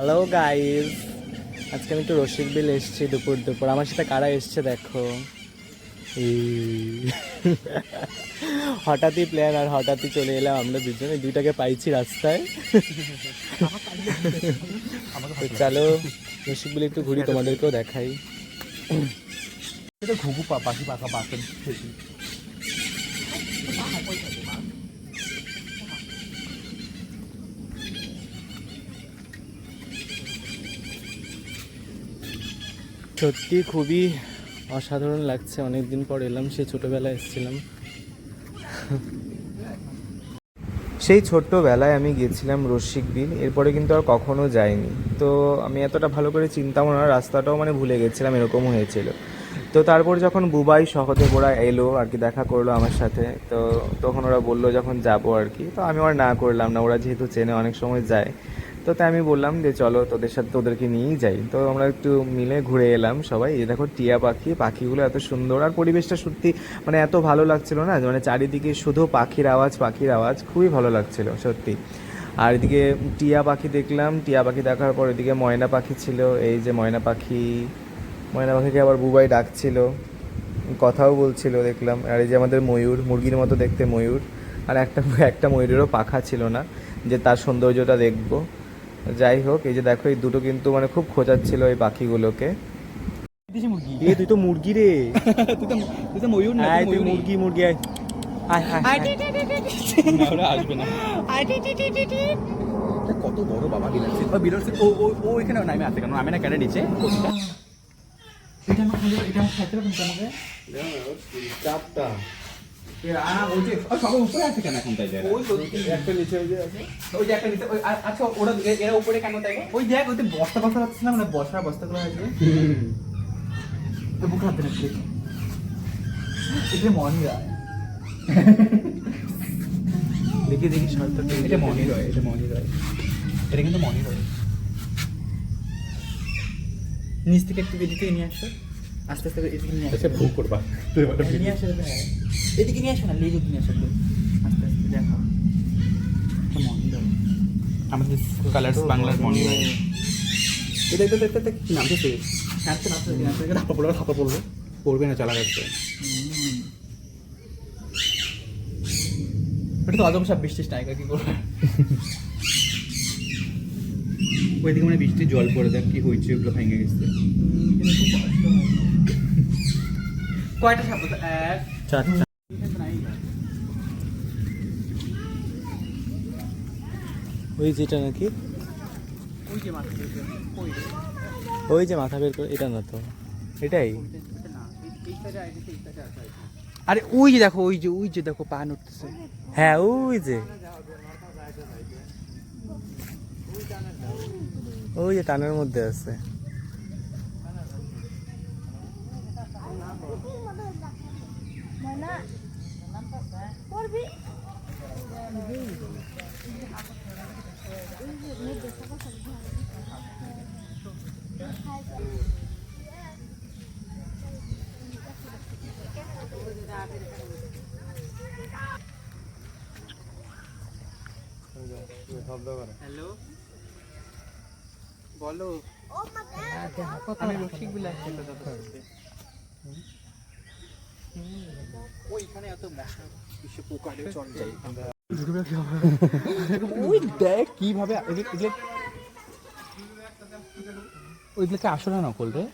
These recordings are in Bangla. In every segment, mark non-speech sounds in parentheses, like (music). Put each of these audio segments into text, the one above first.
হ্যালো গাইস আজকে আমি একটু রসিক বিল এসেছি দুপুর দুপুর। আমার সাথে কারা এসছে দেখো? হঠাৎই প্ল্যান আর হঠাৎই চলে এলাম আমরা দুজনে। দুইটাকে পাইছি রাস্তায়। চলো, রসিক বিল একটু ঘুরি, তোমাদেরকেও দেখাই। ঘুঘু পাখি পাখা পাখি সত্যি খুবই অসাধারণ লাগছে। অনেকদিন পর এলাম, সে ছোটোবেলায় এসেছিলাম। সেই ছোট্টবেলায় আমি গিয়েছিলাম রসিক বিল, এরপরে কিন্তু আর কখনো যাইনি। তো আমি এতটা ভালো করে চিন্তাও না, রাস্তাটাও মানে ভুলে গেছিলাম, এরকম হয়েছিল। তো তারপর যখন বুবাই সহদেব ওরা এলো, আর কি দেখা করল আমার সাথে, তো তখন ওরা বলল যখন যাব আর কি। তো আমি আর না করলাম না, ওরা যেহেতু চেনে অনেক সময় যায়। তো তাই আমি বললাম যে, চলো তোদের সাথে, তোদেরকে নিয়েই যাই। তো আমরা একটু মিলে ঘুরে এলাম সবাই। এই দেখো, টিয়া পাখি, পাখিগুলো এত সুন্দর। আর পরিবেশটা সত্যি মানে এত ভালো লাগছিল না মানে চারিদিকে শুধু পাখির আওয়াজ পাখির আওয়াজ, খুবই ভালো লাগছিল, সত্যি। আর এদিকে টিয়া পাখি দেখলাম। টিয়া পাখি দেখার পর এদিকে ময়না পাখি ছিল। এই যে ময়না পাখি, ময়না পাখিকে আবার বুবাই ডাকছিল, কথাও বলছিল দেখলাম। আর এই যে আমাদের ময়ূর, মুরগির মতো দেখতে ময়ূর। আর একটা একটা ময়ূরেরও পাখা ছিল না, যে তার সৌন্দর্যটা দেখব। যাই হোক এই যে দেখো এই দুটো কিন্তু মানে খুব খোঁজাচ্ছিল এই পাখিগুলোকে। এ তুই তো মুরগি রে। (laughs) তুই তো তুই তো ময়ূর না আয় তুই মুরগি মুরগি আয়। আসবে না। কত বড় বাবা বা ও ও ও এখানে নামে আছে কেন? আমি না কেটে নিচে? এটা আমার এটা আমার খাইতে পারবেন আমাকে চাপটা আ ওই যে ও, সবার উপরে আছে কেন এখন ওই তো একটা নিচে ওই যে আছে। ওই যে একটা নিচে ওই আ- আচ্ছা ওরা এরা উপরে কেন তাই? ওই দেখ ওই যে বস্তা বস্তা রাখছিস না মানে বস্তাগুলো আছে বুক হাতে এটা মনি রায় দেখি দেখি এটা মনি রয় এটা মনি রয় এটা কিন্তু মনি রয় নিচ থেকে একটু এদিকে নিয়ে আসো। আস্তে আস্তে এদিকে নিয়ে আসো। ভুল করবা। হ্যাঁ, নিয়ে আসো হ্যাঁ। এদিকে নিয়ে আসো না লেজ নিয়ে আসো আস্তে আস্তে দেখো। এটা আমাদের কালার্স বাংলার মনি রয় এটা এটা এটা এটা কি নাম? দিতে নাচতে নাচতে নাচতে ধাপা পড়ল ধাপা পড়ল। পড়বে না চালা যাচ্ছে ওটা তো অজম সব বৃষ্টির নায়িকা কি করবে? ওইদিকে মানে বৃষ্টির জল পড়ে দেখ কি হয়েছে ওগুলো ভেঙে গেছে। কয়টা আছে? এক চারটা। ওই যেটা নাকি? ওই যে মাথা দিয়েছে, ওই যে। ওই যে মাথা বের করে এটা না তো। এটাই। আরে ওই যে দেখো ওই যে ওই যে দেখো পা নড়তেছে হ্যাঁ ওই যে। ওই যে টানের মধ্যে আছে। হ্যালো বলো আমি রসিক বিলাস ওইখানে এত মশা এসে পোকা চল ওই দেখ কীভাবে এগুলো ওইগুলোকে আসলে নকল রে।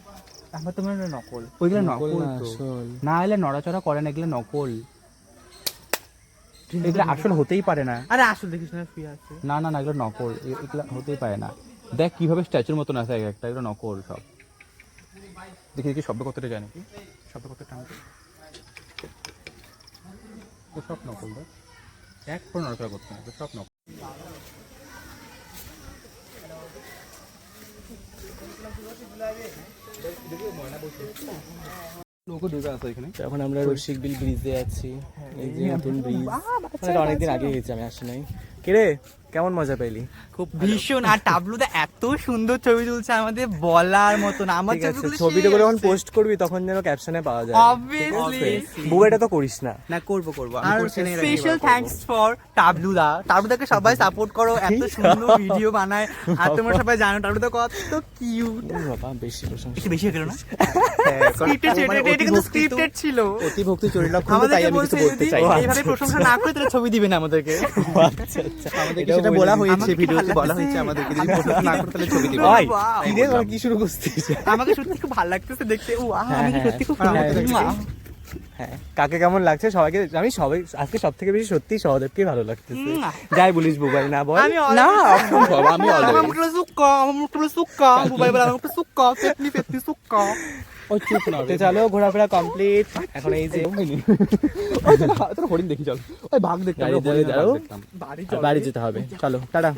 আমার তোমার নকল। ওইগুলো নকল না, তো। আসল। না এলে নড়াচড়া করে না এগুলো নকল। এগুলো আসল হতেই পারে না। আরে আসল দেখিস না শুয়ে আছে। না না না এগুলো নকল। এগুলো হতেই পারে না। দেখ কীভাবে স্ট্যাচুর মতন আছে একটা এগুলো নকল সব। দেখি দেখি শব্দ কতটা যায় নাকি শব্দ কতটা সব নকল দেখ এক নড়াচড়া করতে হবে সব নকল লোকও ডুবে আছে এখানে। এখন আমরা রসিক বিল ব্রিজে আছি। এই যে নতুন ব্রিজ মানে অনেকদিন আগে গেছি আমি আসি নাই। কে রে? কেমন মজা পেলি খুব ভীষণ। আর টাবলুদা এত সুন্দর ছবি তুলছে আমাদের বলার মতন। আমার ছবিগুলো ছবিটা করে যখন পোস্ট করবি তখন যেন ক্যাপশনে পাওয়া যায়। অবভিয়াসলি বুবা এটা তো করিস না। না করব করব। আর স্পেশাল থ্যাঙ্কস ফর টাবলুদা টাবলুদাকে সবাই সাপোর্ট করো এত সুন্দর ভিডিও বানায়। আর তোমরা সবাই জানো টাবলুদা কত কিউট বাবা বেশি প্রশংসা। একটু বেশি হয়ে গেল না? হ্যাঁ, স্ক্রিপ্টেড ছিল মানে এটা এটা কিন্তু স্ক্রিপ্টেড ছিল। অতি ভক্তি তো তাই আমি কিছু বলতে চাই। এইভাবে প্রশংসা না করে তাহলে ছবি দিবে না আমাদেরকে। আচ্ছা আচ্ছা। আমাদেরকে এটাও সেটা বলা হয়েছে ভিডিওতে বলা হয়েছে আমাদেরকে যদি না করে তাহলে ছবি দিবে। Wow. তোরা কি শুরু করছিস? আমাকে সত্যি খুব ভালো লাগতেছে দেখতে। ও হ্যাঁ, আমি হ্যাঁ, সত্যি খুব হ্যাঁ, ভালো লাগছে হ্যাঁ কাকে কেমন লাগছে? সবাইকে আমি সবাই আজকে সব থেকে বেশি সত্যি সহদেবকেই ভালো লাগতেছে। যাই বলিস বুবাই না বল। না অসম্ভব আমি আমার অলরেডি মুখটা সুক্কা আমার মুখটা সুক্কা মোবাইল বলে আমার মুখটা সুক্কা ফেটনি ফেটনি সুক্কা ও চুপ না তো চলো ঘোরাফেরা কমপ্লিট এখন এই যে (laughs) তোর হরিণ দেখি চল। ওই ভাগ দেখতে গাড়ি আমরা হরিণ যাবে, যাও। দেখতাম বাড়ি বাড়ি যেতে হবে। চলো টাটা।